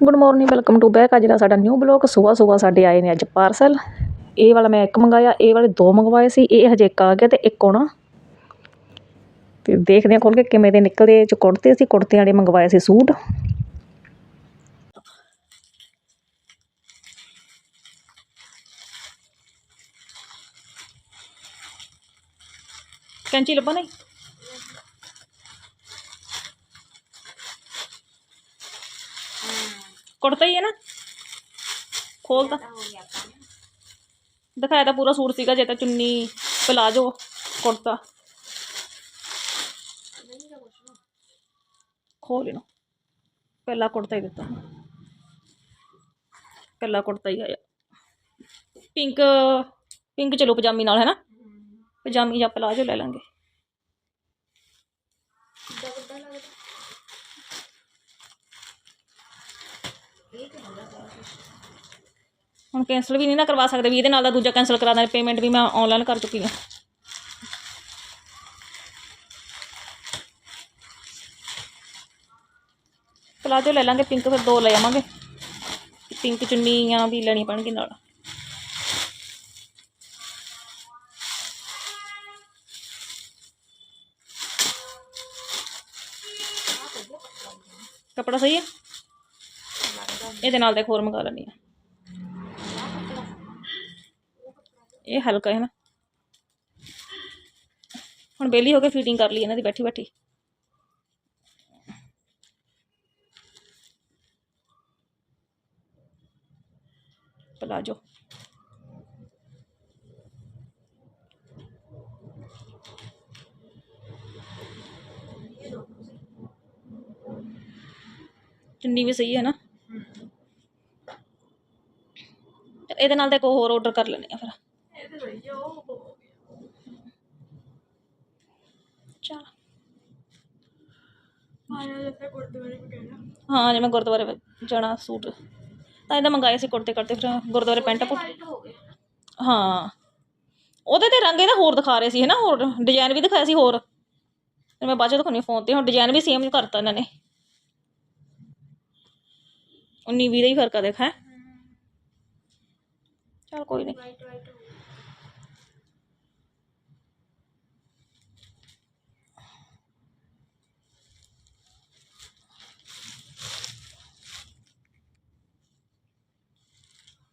Good morning welcome to back ਅੱਜ ਦਾ ਸਾਡਾ ਨਿਊ ਬਲੌਗ ਸਵੇਰ ਸਵੇਰ ਸਾਡੇ ਆਏ ਨੇ ਅੱਜ ਪਾਰਸਲ ਇਹ ਵਾਲਾ ਮੈਂ ਇੱਕ ਮੰਗਾਇਆ, ਇਹ ਵਾਲੇ ਦੋ ਮੰਗਵਾਏ ਸੀ, ਇਹ ਹਜੇ ਇੱਕ ਆ ਗਿਆ ਤੇ ਇੱਕ ਆਉਣਾ। ਤੇ ਦੇਖਦੇ ਹਾਂ ਖੋਲ ਕੇ ਕਿਵੇਂ ਦੇ ਨਿਕਲਦੇ, ਇਹ ਚ ਕੁੜਤੇ ਸੀ, ਕੁੜਤਿਆਂ ਵਾਲੇ ਮੰਗਵਾਏ ਸੀ ਸੂਟ। ਕੈਂਚੀ ਲੱਭਾ ਨਹੀਂ? ਕੁੜਤਾ ਹੀ ਹੈ ਨਾ ਖੋਲ ਤਾਂ ਦਿਖਾਇਆ ਤਾਂ ਪੂਰਾ ਸੂਟ ਸੀਗਾ ਜੇ ਤਾਂ ਚੁੰਨੀ ਪਲਾਜੋ ਕੁੜਤਾ ਖੋਲ ਇਹਨੂੰ ਪਹਿਲਾ ਕੁੜਤਾ ਹੀ ਦਿੱਤਾ ਪਹਿਲਾ ਕੁੜਤਾ ਹੀ ਆਇਆ ਪਿੰਕ ਪਿੰਕ ਚਲੋ ਪਜਾਮੀ ਨਾਲ ਹੈ ਨਾ ਪਜਾਮੀ ਜਾਂ ਪਲਾਜੋ ਹੁਣ ਕੈਂਸਲ ਵੀ ਨਹੀਂ ਨਾ ਕਰਵਾ ਸਕਦੇ ਵੀ ਇਹਦੇ ਨਾਲ ਦਾ ਦੂਜਾ ਕੈਂਸਲ ਕਰਾ ਦਾਂ ਪੇਮੈਂਟ ਵੀ ਮੈਂ ਆਨਲਾਈਨ ਕਰ ਚੁੱਕੀ ਹਾਂ। ਪਲਾਜੋ ਲੈ ਲਾਂਗੇ ਪਿੰਕ ਫਿਰ ਦੋ ਲੈ ਆਵਾਂਗੇ। ਪਿੰਕ ਚੁੰਨੀਆਂ ਵੀ ਲੈਣੀ ਪੈਣਗੀ ਨਾਲ। ਕੱਪੜਾ ਸਹੀ ਹੈ? ਇਹਦੇ ਨਾਲ ਦੇ ਹੋਰ ਮੰਗਾ ਲੈਣੀ ਆ। ਇਹ ਹਲਕਾ ਹੈ ਨਾ। ਹੁਣ ਬੇਲੀ ਹੋ ਕੇ ਫਿਟਿੰਗ ਕਰ ਲਈ ਇਹਨਾਂ ਦੀ ਬੈਠੀ ਬੈਠੀ। ਪਲਾਜੋ। ਚੁੰਨੀ ਵੀ ਸਹੀ ਹੈ ਨਾ ਤੇ ਇਹਦੇ ਨਾਲ ਤਾਂ ਇੱਕ ਹੋਰ ਆਰਡਰ ਕਰ ਲੈਣੇ ਆ ਫਿਰ। ਚਲ। ਹਾਂ ਜੇ ਮੈਂ ਗੁਰਦੁਆਰੇ ਵੱਲ ਜਾਣਾ ਸੂਟ। ਤਾਂ ਇਹਦਾ ਮੰਗਾਇਆ ਸੀ ਕੁੜਤੇ ਕਰਤੇ, ਫਿਰ ਗੁਰਦੁਆਰੇ ਪੈਂਟ ਪੁੱਟ ਹਾਂ। ਉਹਦੇ ਤੇ ਰੰਗ ਇਹਦਾ ਹੋਰ ਦਿਖਾ ਰਹੇ ਸੀ, ਹਨਾ? ਹੋਰ ਡਿਜ਼ਾਈਨ ਵੀ ਦਿਖਾਇਆ ਸੀ ਹੋਰ। ਫਿਰ ਮੈਂ ਬਾਅਦ ਚ ਦਿਖਾਉਣੀ ਫੋਨ ਤੇ, ਹੁਣ ਡਿਜ਼ਾਈਨ ਵੀ ਸੇਮ ਕਰਤਾ ਇਹਨਾਂ ਨੇ। 19 20 ਦਾ ਹੀ ਫ਼ਰਕ ਆ, ਦੇਖ, ਹੈ? ਚਲ ਕੋਈ ਨਹੀਂ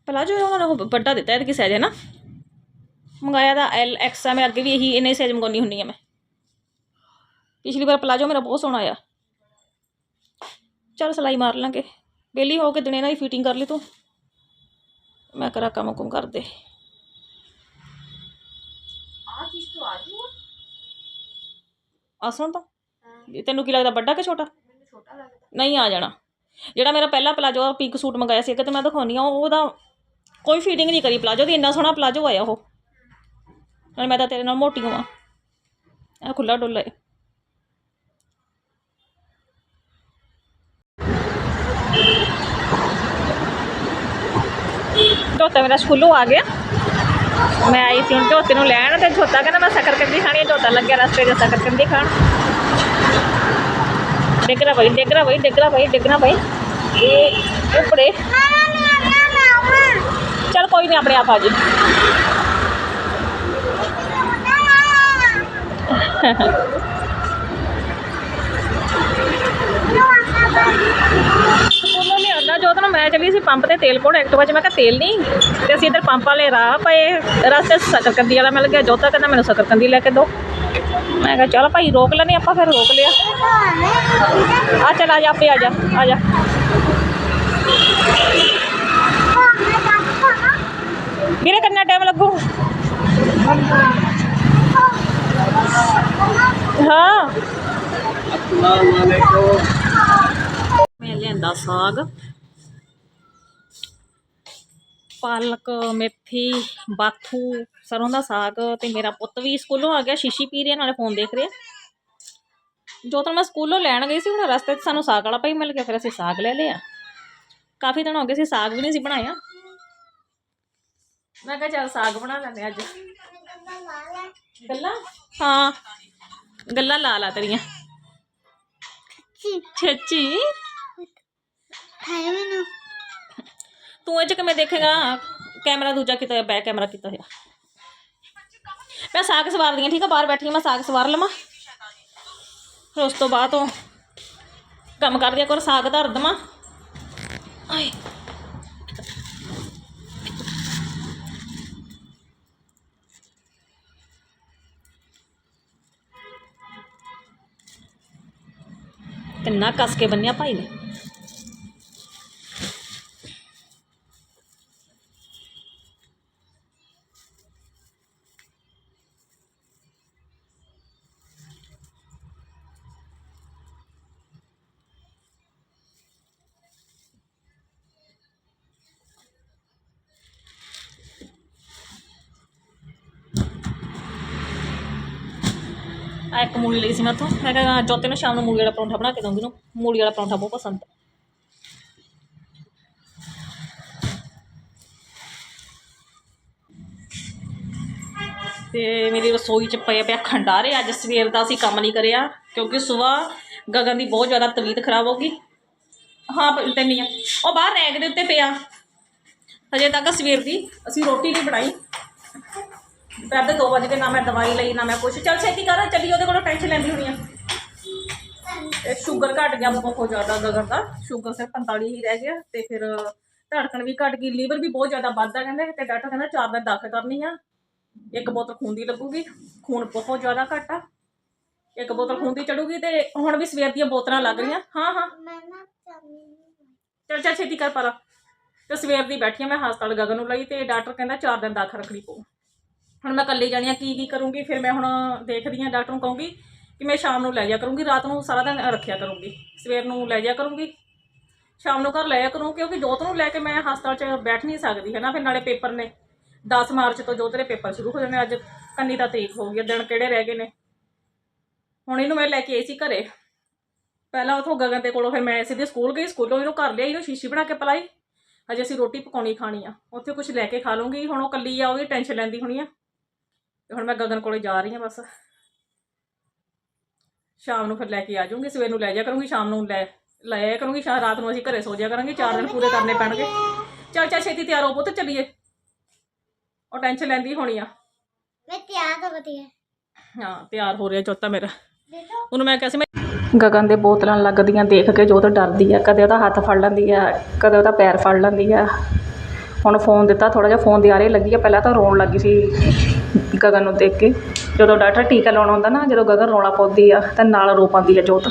ਪਲਾਜੋ ਉਹਨਾਂ ਨੇ ਉਹ ਵੱਡਾ ਦਿੱਤਾ ਇਹਦੇ ਕੀ ਸਾਈਜ਼ ਹੈ ਨਾ ਮੰਗਾਇਆ ਤਾਂ ਐਲ ਐਕਸ ਆ ਮੈਂ ਅੱਗੇ ਵੀ ਇਹੀ ਇੰਨੇ ਸਾਈਜ਼ ਮੰਗਾਉਣੀ ਹੁੰਦੀ ਆ ਮੈਂ ਪਿਛਲੀ ਵਾਰ ਪਲਾਜੋ ਮੇਰਾ ਬਹੁਤ ਸੋਹਣਾ ਆਇਆ ਚਲ ਸਲਾਈ ਮਾਰ ਲਾਂਗੇ ਵਿਹਲੀ ਹੋ ਕੇ ਦਿਨੇ ਨਾਲ ਹੀ ਫਿਟਿੰਗ ਕਰ ਲਈ ਤੂੰ ਮੈਂ ਕਰਾਂ ਕੰਮ ਕੁਮ ਕਰਦੇ। ਆ ਚੀਜ਼ ਤੋਂ ਆ ਜੂਗਾ ਆਸਣ ਤਾਂ। ਇਹ ਤੈਨੂੰ ਕੀ ਲੱਗਦਾ ਵੱਡਾ ਕਿ ਛੋਟਾ? ਮੈਨੂੰ ਛੋਟਾ ਲੱਗਦਾ। ਨਹੀਂ ਆ ਜਾਣਾ। ਜਿਹੜਾ ਮੇਰਾ ਪਹਿਲਾ ਪਲਾਜੋ ਪਿੰਕ ਸੂਟ ਮੰਗਾਇਆ ਸੀ ਇੱਕ ਤੇ ਮੈਂ ਦਿਖਾਉਣੀ ਆ ਉਹਦਾ ਕੋਈ ਫਿਟਿੰਗ ਨਹੀਂ ਕਰੀ ਪਲਾਜੋ ਦੀ ਇੰਨਾ ਸੋਹਣਾ ਪਲਾਜੋ ਆਇਆ ਉਹ। ਨਾਲ ਮੈਂ ਤਾਂ ਤੇਰੇ ਨਾਲ ਮੋਟੀ ਹਾਂ ਇਹ ਖੁੱਲਾ ਡੁੱਲਾ ਹੈ ਝੋਤਾ ਮੇਰਾ ਸਕੂਲੋਂ ਆ ਗਿਆ। ਮੈਂ ਆਈ ਸੀ ਹੁਣ ਝੋਤੇ ਨੂੰ ਲੈਣ ਤੇ ਝੋਤਾ ਕਹਿੰਦਾ ਮੈਂ ਸ਼ਕਰ ਕੰਦੀ ਖਾਣੀ ਹੈ ਝੋਤਾ ਲੱਗਿਆ ਰਸਤੇ 'ਚ ਸ਼ਕਰ ਕੰਦੀ ਖਾਣ। ਡਿੱਗਣਾ ਭਾਈ ਡਿੱਗਣਾ ਭਾਈ ਡਿੱਗਣਾ ਭਾਈ ਡਿੱਗਣਾ ਭਾਈ ਇਹ ਉੱਪਰੇ। ਚਲ ਕੋਈ ਨਹੀਂ ਆਪਣੇ ਆਪ ਆ ਜੀ। ਸਕੂਲੋਂ ਲਿਆਉਂਦਾ ਜੋ ਤਾਂ ਮੈਂ ਚਲੀ ਸੀ ਪੰਪ ਤੇ ਤੇਲ ਪਾਉਣ। ਐਕਟਿਵਾ 'ਚ ਮੈਂ ਕਿਹਾ ਤੇਲ ਨਹੀਂ। ਤੇ ਅਸੀਂ ਇੱਧਰ ਪੰਪ ਵਾਲੇ ਰਾਹ ਪਏ। ਰਸਤੇ 'ਚ ਸ਼ਕਰਕੰਦੀ ਵਾਲਾ ਮਿਲ ਗਿਆ ਜੋਤਾ ਕਹਿੰਦਾ ਮੈਨੂੰ ਸ਼ਕਰਕੰਦੀ ਲੈ ਕੇ ਦਿਓ ਮੈਂ ਕਿਹਾ ਚਲ ਭਾਈ ਰੋਕ ਲੈਣੇ ਆਪਾਂ ਫਿਰ ਰੋਕ ਲਿਆ। ਆ ਚੱਲ ਆ ਜਾ ਆਪੇ ਆ ਜਾ ਆ ਜਾ। ਵੀਰੇ ਕਿੰਨਾ ਟਾਈਮ ਲੱਗੂ? ਹਾਂ। ਮੈਂ ਲਿਆਂਦਾ ਸਾਗ। ਪਾਲਕ ਮੇਥੀ ਬਾਥੂ ਸਰੋਂ ਦਾ ਸਾਗ ਤੇ ਮੇਰਾ ਪੁੱਤ ਵੀ ਸਕੂਲੋਂ ਆ ਗਿਆ ਸ਼ੀਸ਼ੀ ਪੀ ਰਿਹਾ ਨਾਲੇ ਫੋਨ ਦੇਖ ਰਿਹਾ। ਜੋ ਤਾਂ ਮੈਂ ਸਕੂਲੋਂ ਲੈਣ ਗਈ ਸੀ ਹੁਣ ਰਸਤੇ 'ਚ ਸਾਨੂੰ ਸਾਗ ਵਾਲਾ ਭਾਈ ਮਿਲ ਗਿਆ ਫਿਰ ਅਸੀਂ ਸਾਗ ਲੈ ਲਿਆ। ਕਾਫੀ ਦਿਨ ਹੋ ਗਏ ਸੀ ਸਾਗ ਵੀ ਨਹੀਂ ਸੀ ਬਣਾਇਆ। ਮੈਂ ਕਿਹਾ ਚੱਲ ਸਾਗ ਬਣਾ ਲੈਂਦੇ ਅੱਜ। ਗੱਲਾਂ? ਹਾਂ ਗੱਲਾਂ ਲਾ ਲਾ ਤੇਰੀਆਂ। ਛੱਚੀ ਤੂੰ ਇਹ ਚ ਕਿਵੇਂ ਦੇਖੇਗਾ ਕੈਮਰਾ ਦੂਜਾ ਕੀਤਾ ਹੋਇਆ ਬੈਕ ਕੈਮਰਾ ਕੀਤਾ ਹੋਇਆ ਮੈਂ ਸਾਗ ਸਵਾਰਦੀ ਹਾਂ ਠੀਕ ਆ ਬਾਹਰ ਬੈਠੀ ਹਾਂ ਮੈਂ ਸਾਗ ਸਵਾਰ ਲਵਾਂ ਫਿਰ ਉਸ ਤੋਂ ਬਾਅਦ ਉਹ ਕੰਮ ਕਰਦੀ ਆ ਕੋਰ ਸਾਗ ਧਰ ਦੇਵਾਂ ਆਏ ਕਿੰਨਾ ਕੱਸ ਕੇ ਬੰਨਿਆ ਭਾਈ ਨੇ ਆ ਇੱਕ ਮੂਲੀ ਲਈ ਸੀ ਮੈਂ ਉੱਥੋਂ। ਮੈਂ ਕਿਹਾ, ਜੋਤੇ ਨੂੰ ਸ਼ਾਮ ਨੂੰ ਮੂਲੀ ਵਾਲਾ ਪਰੌਂਠਾ ਬਣਾ ਕੇ ਦਊਂਗੀ ਨੂੰ ਮੂਲੀ ਵਾਲਾ ਪਰੌਂਠਾ ਬਹੁਤ ਪਸੰਦ ਹੈ। ਤੇ ਮੇਰੀ ਰਸੋਈ 'ਚ ਪਏ ਪਿਆ ਖੰਡਾਰੇ। ਅੱਜ ਸਵੇਰ ਦਾ ਅਸੀਂ ਕੰਮ ਨਹੀਂ ਕਰਿਆ, ਕਿਉਂਕਿ ਸਵੇਰ ਗਗਨ ਦੀ ਬਹੁਤ ਜ਼ਿਆਦਾ ਤਬੀਅਤ ਖਰਾਬ ਹੋ ਗਈ। ਹਾਂ ਪ- ਤੈਨੂੰ ਉਹ ਬਾਹਰ ਰੈਕ ਦੇ ਉੱਤੇ ਪਿਆ। ਹਜੇ ਤੱਕ ਸਵੇਰ ਦੀ ਅਸੀਂ ਰੋਟੀ ਨਹੀਂ ਬਣਾਈ। ਦੁਪਹਿਰ ਦੇ 2 ਵਜੇ ਨਾ ਮੈਂ ਦਵਾਈ ਲਈ, ਨਾ ਮੈਂ ਕੁਛ। ਚੱਲ ਛੇਤੀ ਕਰ, ਚੱਲੀ, ਉਹਦੇ ਕੋਲੋਂ ਟੈਨਸ਼ਨ ਲੈਂਦੀ ਹੋਣੀ ਆ। ਤੇ ਸ਼ੂਗਰ ਘਟ ਗਿਆ ਬਹੁਤ ਜ਼ਿਆਦਾ, ਗਗਨ ਦਾ। ਸ਼ੂਗਰ ਸਿਰ 45 ਹੀ ਰਹਿ ਗਿਆ ਤੇ ਫਿਰ ਧੜਕਣ ਵੀ ਘਟ ਗਈ, ਲੀਵਰ ਵੀ ਬਹੁਤ ਜ਼ਿਆਦਾ ਵੱਧਦਾ ਕਹਿੰਦੇ, ਤੇ ਡਾਕਟਰ ਕਹਿੰਦਾ ਚਾਰ ਦਿਨ ਦਾਖਲ ਕਰਨੀ ਆ। ਇੱਕ ਬੋਤਲ ਖੂਨ ਦੀ ਲੱਗੂਗੀ, ਖੂਨ ਬਹੁਤ ਜ਼ਿਆਦਾ ਘੱਟ ਆ। ਇੱਕ ਬੋਤਲ ਖੂਨ ਦੀ ਚੜੂਗੀ ਤੇ ਹੁਣ ਵੀ ਸਵੇਰ ਦੀਆਂ ਬੋਤਲਾਂ ਲੱਗ ਰਹੀਆਂ। ਹਾਂ ਹਾਂ। ਚੱਲ ਚੱਲ, ਛੇਤੀ ਕਰ ਪਰ। ਤੇ ਸਵੇਰ ਦੀ ਬੈਠੀ ਆ, ਮੈਂ ਹਸਪਤਾਲ ਗਗਨ ਨੂੰ ਲਈ ਤੇ ਡਾਕਟਰ ਕਹਿੰਦਾ ਚਾਰ ਦਿਨ ਦਾਖਲ ਰੱਖਣੀ ਪਊ। ਹੁਣ ਮੈਂ ਇਕੱਲੀ ਜਾਣੀ ਆ ਕੀ ਕੀ ਕਰੂੰਗੀ? ਫਿਰ ਮੈਂ ਹੁਣ ਦੇਖਦੀ ਆ ਡਾਕਟਰ ਨੂੰ ਕਹੂੰਗੀ ਕਿ ਮੈਂ ਸ਼ਾਮ ਨੂੰ ਲੈ ਜਾ ਕਰੂੰਗੀ ਰਾਤ ਨੂੰ ਸਾਰਾ ਦਿਨ ਰੱਖਿਆ ਕਰੂੰਗੀ। ਸਵੇਰ ਨੂੰ ਲੈ ਜਾ ਕਰੂੰਗੀ। ਸ਼ਾਮ ਨੂੰ ਘਰ ਲੈ ਜਾ ਕਰੂੰ ਕਿਉਂਕਿ ਜੋਤ ਨੂੰ ਲੈ ਕੇ ਮੈਂ ਹਸਪਤਾਲ 'ਚ ਬੈਠ ਨਹੀਂ ਸਕਦੀ ਹੈ ਨਾ ਫਿਰ ਨਾਲੇ ਪੇਪਰ ਨੇ। 10 ਮਾਰਚ ਤੋਂ ਜੋਤ ਦੇ ਪੇਪਰ ਸ਼ੁਰੂ ਹੋ ਜਾਣੇ ਅੱਜ ਕੰਨੀ ਦਾ ਤਰੀਕ ਹੋ ਗਈ ਆ, ਦਿਨ ਕਿਹੜੇ ਰਹਿ ਗਏ ਨੇ। ਹੁਣ ਇਹਨੂੰ ਮੈਂ ਲੈ ਕੇ ਆਈ ਸੀ ਘਰੇ। ਪਹਿਲਾਂ ਉਥੋਂ ਗਗਨ ਦੇ ਕੋਲੋਂ ਫਿਰ ਮੈਂ ਸਿੱਧੇ ਸਕੂਲ ਗਈ ਸਕੂਲੋਂ ਇਹਨੂੰ ਘਰ ਲਿਆਈ ਇਹਨੂੰ ਸ਼ੀਸ਼ੀ ਬਣਾ ਕੇ ਪਲਾਈ। ਅਜੇ ਅਸੀਂ ਰੋਟੀ ਪਕਾਉਣੀ ਖਾਣੀ ਆ ਉੱਥੇ ਕੁਝ ਲੈ ਕੇ ਖਾ ਲੂੰਗੀ ਹੁਣ ਉਹ ਕੱਲੀ ਆ ਉਹਦੀ ਟੈਨਸ਼ਨ ਲੈਂਦੀ ਹੋਣੀ ਆ। ਤੇ ਹੁਣ ਮੈਂ ਗਗਨ ਕੋਲੇ ਜਾ ਰਹੀ ਹਾਂ ਬਸ। ਸ਼ਾਮ ਨੂੰ ਫਿਰ ਲੈ ਕੇ ਆ ਜਾਊਂਗੀ ਸਵੇਰ ਨੂੰ ਲੈ ਜਾ ਕਰੂੰਗੀ ਸ਼ਾਮ ਨੂੰ ਲੈ ਲੈ ਕਰੂੰਗੀ ਸ਼ਾਮ ਰਾਤ ਨੂੰ ਅਸੀਂ ਘਰੇ ਸੋ ਜਾ ਕਰਾਂਗੇ ਚਾਰ ਦਿਨ ਪੂਰੇ ਕਰਨੇ ਪੈਣਗੇ। ਚੱਲ ਚੱਲ ਛੇਤੀ ਤਿਆਰ ਹੋ ਪੁੱਤ ਚੱਲੀਏ। ਉਹ ਟੈਨਸ਼ਨ ਲੈਂਦੀ ਹੋਣੀ ਆ। ਮੈਂ ਤਿਆਰ ਤਾਂ ਵਧੀਆ। ਹਾਂ ਤਿਆਰ ਹੋ ਰਿਹਾ ਚੋਤਾ ਮੇਰਾ। ਉਹਨੂੰ ਮੈਂ ਕਿਹਾ ਸੀ ਮੈਂ ਗਗਨ ਦੇ ਬੋਤਲਾਂ ਲੱਗਦੀਆਂ ਦੇਖ ਕੇ ਜੋਤ ਡਰਦੀ ਆ ਕਦੇ ਉਹਦਾ ਹੱਥ ਫੜ ਲੈਂਦੀ ਆ ਕਦੇ ਉਹਦਾ ਪੈਰ ਫੜ ਲੈਂਦੀ ਆ। ਹੁਣ ਫੋਨ ਦਿੱਤਾ ਥੋੜਾ ਜਿਹਾ ਫੋਨ ਦੀ ਆਰੇ ਲੱਗੀ ਆ ਪਹਿਲਾਂ ਤਾਂ ਰੋਣ ਲੱਗੀ ਸੀ। ਗਗਨ ਨੂੰ ਦੇਖ ਕੇ। ਜਦੋਂ ਡਾਕਟਰ ਟੀਕਾ ਲਾਉਣ ਆਉਂਦਾ ਨਾ, ਜਦੋਂ ਗਗਨ ਰੋਣਾ ਪਾਉਂਦੀ ਆ, ਤਾਂ ਨਾਲ ਰੋ ਪਾਉਂਦੀ ਆ ਜੋਤ।